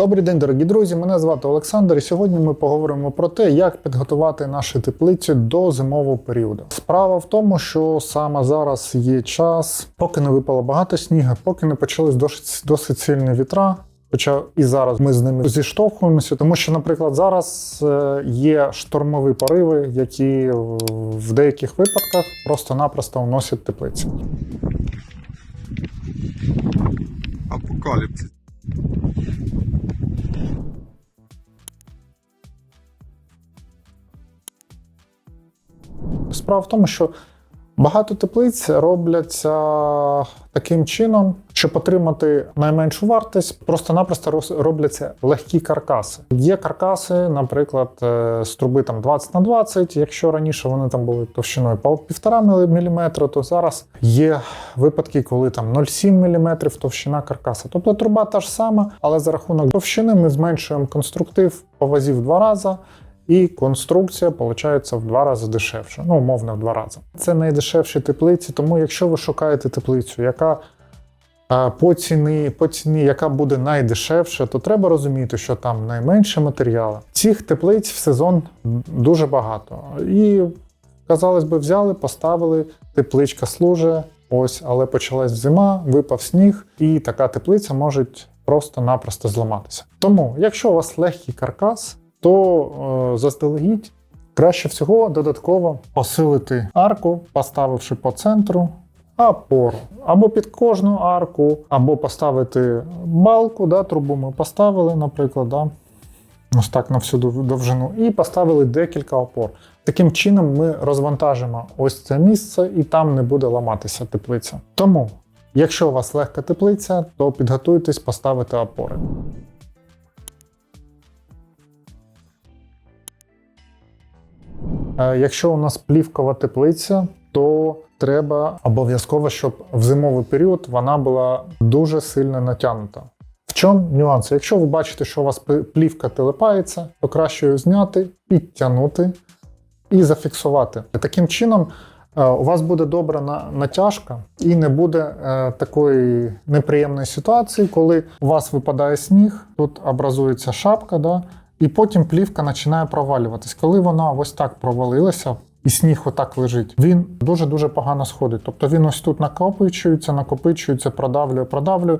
Добрий день, дорогі друзі. Мене звати Олександр, і сьогодні ми поговоримо про те, як підготувати наші теплиці до зимового періоду. Справа в тому, що саме зараз є час, поки не випало багато снігу, поки не почались досить, досить сильні вітра. Хоча і зараз ми з ними зіштовхуємося, тому що, наприклад, зараз е, є штормові пориви, які в деяких випадках просто-напросто вносять теплиці. Апокаліпсис. Справа в тому, що багато теплиць робляться таким чином, щоб отримати найменшу вартість, просто-напросто робляться легкі каркаси. Є каркаси, наприклад, е, з труби там 20 на 20, Якщо раніше вони там були товщиною по 1,5 мм, то зараз є випадки, коли там 0,7 мм товщина каркаса. Тобто труба та ж сама, але за рахунок товщини ми зменшуємо конструктив по два рази. І конструкція виходить в два рази дешевше. Ну, умовно, в два рази. Це найдешевші теплиці, тому якщо ви шукаєте теплицю, яка е, по ціні, по ціні, яка буде найдешевша, то треба розуміти, що там найменше матеріалу. Цих теплиць в сезон дуже багато. І, казалось би, взяли, поставили, тепличка служить, ось, але почалась зима, випав сніг, і така теплиця може просто-напросто зламатися. Тому, якщо у вас легкий каркас, то е, заздалегідь краще всього додатково посилити арку, поставивши по центру опору. Або під кожну арку, або поставити балку, да, трубу ми поставили, наприклад, да, ось так на всю довжину, і поставили декілька опор. Таким чином ми розвантажимо ось це місце, і там не буде ламатися теплиця. Тому, якщо у вас легка теплиця, то підготуйтесь поставити опори. Якщо у нас плівкова теплиця, то треба обов'язково, щоб в зимовий період вона була дуже сильно натягнута. В чому нюанс? Якщо ви бачите, що у вас плівка телепається, то краще її зняти, підтягнути і зафіксувати. Таким чином, е, у вас буде добра натяжка і не буде е, такої неприємної ситуації, коли у вас випадає сніг, тут образується шапка, да, і потім плівка починає провалюватись. Коли вона ось так провалилася, і сніг отак лежить, він дуже-дуже погано сходить. Тобто він ось тут накопичується, накопичується, продавлює, продавлює,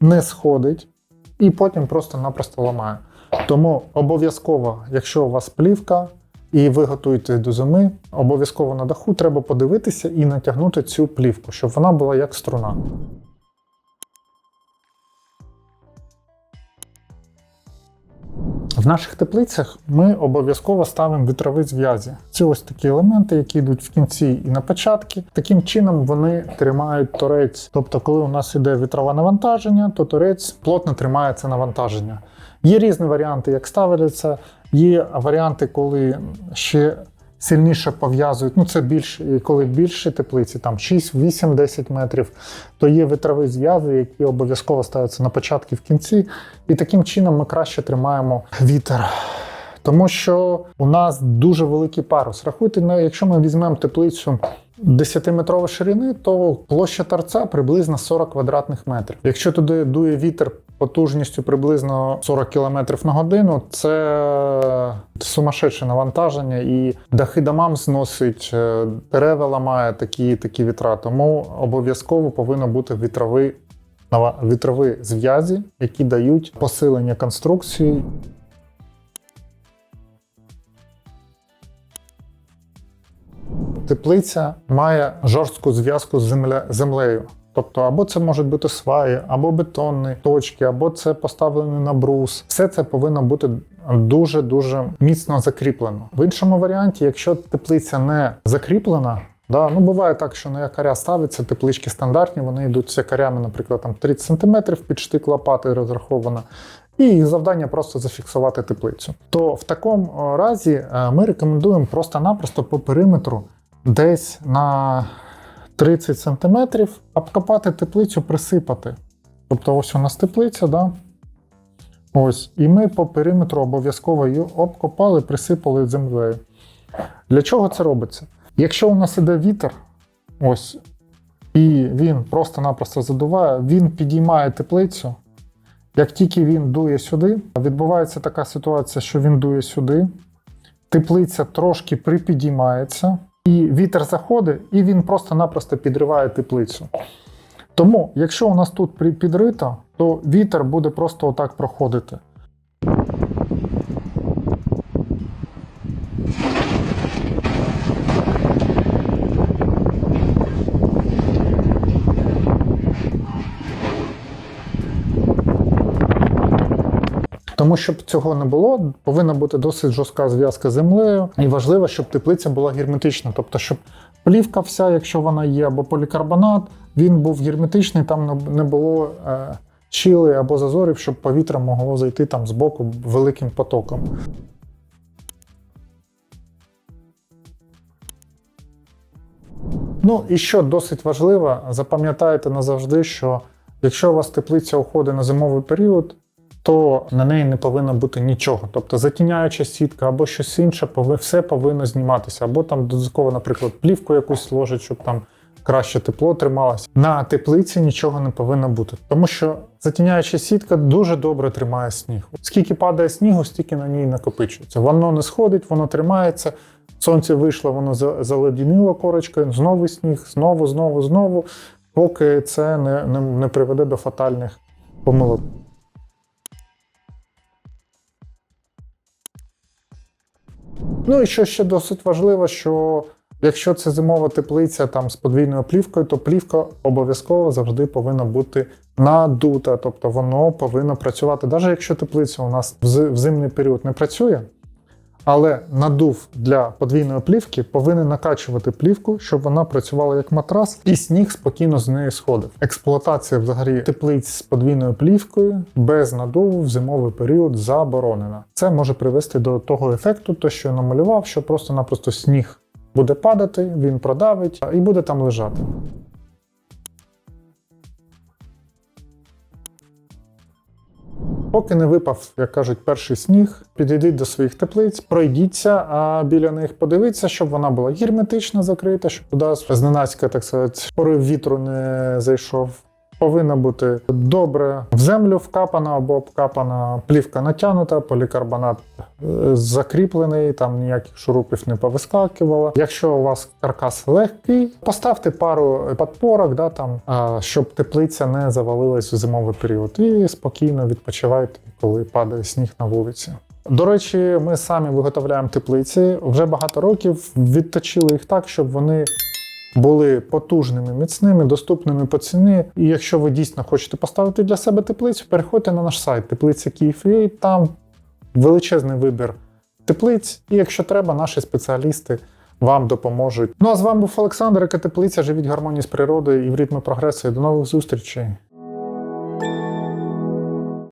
не сходить, і потім просто-напросто ламає. Тому обов'язково, якщо у вас плівка і ви готуєте до зими, обов'язково на даху треба подивитися і натягнути цю плівку, щоб вона була як струна. В наших теплицях ми обов'язково ставимо вітрові зв'язі. Це ось такі елементи, які йдуть в кінці і на початку. Таким чином вони тримають торець. Тобто, коли у нас іде вітрове навантаження, то торець плотно тримає це навантаження. Є різні варіанти, як ставляться. Є варіанти, коли ще сильніше пов'язують. Ну, це більш, коли більші теплиці, там 6, 8, 10 метрів, то є вітрові зв'язи, які обов'язково ставляться на початку в кінці. І таким чином ми краще тримаємо вітер. Тому що у нас дуже великий парус. Рахуйте, ну, якщо ми візьмемо теплицю 10-метрової ширини, то площа торця приблизно 40 квадратних метрів. Якщо туди дує вітер потужністю приблизно 40 км на годину, це сумасшедше навантаження, і дахи домам зносить, е, дерева ламає такі, такі вітра. Тому обов'язково повинно бути вітровий вітрові зв'язі, які дають посилення конструкції. Теплиця має жорстку зв'язку з землею. Тобто, або це можуть бути сваї, або бетонні точки, або це поставлено на брус. Все це повинно бути дуже дуже міцно закріплено. В іншому варіанті, якщо теплиця не закріплена, Да, ну буває так, що на якоря ставиться, теплички стандартні, вони йдуть з якорями, наприклад, там 30 см під штик лопати розрахована. І їх завдання просто зафіксувати теплицю. То в такому разі е, ми рекомендуємо просто-напросто по периметру десь на 30 см обкопати теплицю, присипати. Тобто, ось у нас теплиця, да? ось, і ми по периметру обов'язково її обкопали, присипали землею. Для чого це робиться? Якщо у нас іде вітер, ось, і він просто-напросто задуває, він підіймає теплицю, Як тільки він дує сюди, відбувається така ситуація, що він дує сюди, теплиця трошки припідіймається, і вітер заходить, і він просто-напросто підриває теплицю. Тому, якщо у нас тут підрито, то вітер буде просто отак проходити. Тому щоб цього не було, повинна бути досить жорстка зв'язка з землею. І важливо, щоб теплиця була герметична, тобто, щоб плівка вся, якщо вона є, або полікарбонат, він був герметичний, там не- було е, щілей або зазорів, щоб повітря могло зайти там з боку великим потоком. Ну і що досить важливо, запам'ятайте назавжди, що якщо у вас теплиця уходить на зимовий період, то на неї не повинно бути нічого. Тобто затіняюча сітка або щось інше, все повинно зніматися. Або там додатково, наприклад, плівку якусь ложить, щоб там краще тепло трималося. На теплиці нічого не повинно бути, тому що затіняюча сітка дуже добре тримає сніг. Скільки падає снігу, стільки на ній накопичується. Воно не сходить, воно тримається. Сонце вийшло, воно за- заледеніло корочкою, знову сніг, знову, знову, знову, поки це не, не, не приведе до фатальних помилок. Ну і що ще досить важливо, що якщо це зимова теплиця там з подвійною плівкою, то плівка обов'язково завжди повинна бути надута, тобто воно повинно працювати. Навіть якщо теплиця у нас в зимний період не працює, але надув для подвійної плівки повинен накачувати плівку, щоб вона працювала як матрас, і сніг спокійно з неї сходив. Експлуатація взагалі теплиць з подвійною плівкою без надуву в зимовий період заборонена. Це може привести до того ефекту, то що я намалював, що просто-напросто сніг буде падати, він продавить і буде там лежати. Поки не випав, як кажуть, перший сніг, підійдіть до своїх теплиць, пройдіться, а біля них подивіться, щоб вона була герметично закрита, щоб туди зненацька, так сказати, порив вітру не зайшов. Повинна бути добре в землю вкапана або обкапана, плівка натягнута, полікарбонат е, закріплений, там ніяких шурупів не повискакувало. Якщо у вас каркас легкий, поставте пару подпорок, да, там, щоб теплиця не завалилась у зимовий період. І спокійно відпочивайте, коли падає сніг на вулиці. До речі, ми самі виготовляємо теплиці. Вже багато років відточили їх так, щоб вони були потужними, міцними, доступними по ціні. І якщо ви дійсно хочете поставити для себе теплицю, переходьте на наш сайт теплиця Київ.ua, там величезний вибір теплиць. І якщо треба, наші спеціалісти вам допоможуть. Ну а з вами був Олександр, яка теплиця. Живіть гармонії з природою і в ритмі прогресу. До нових зустрічей!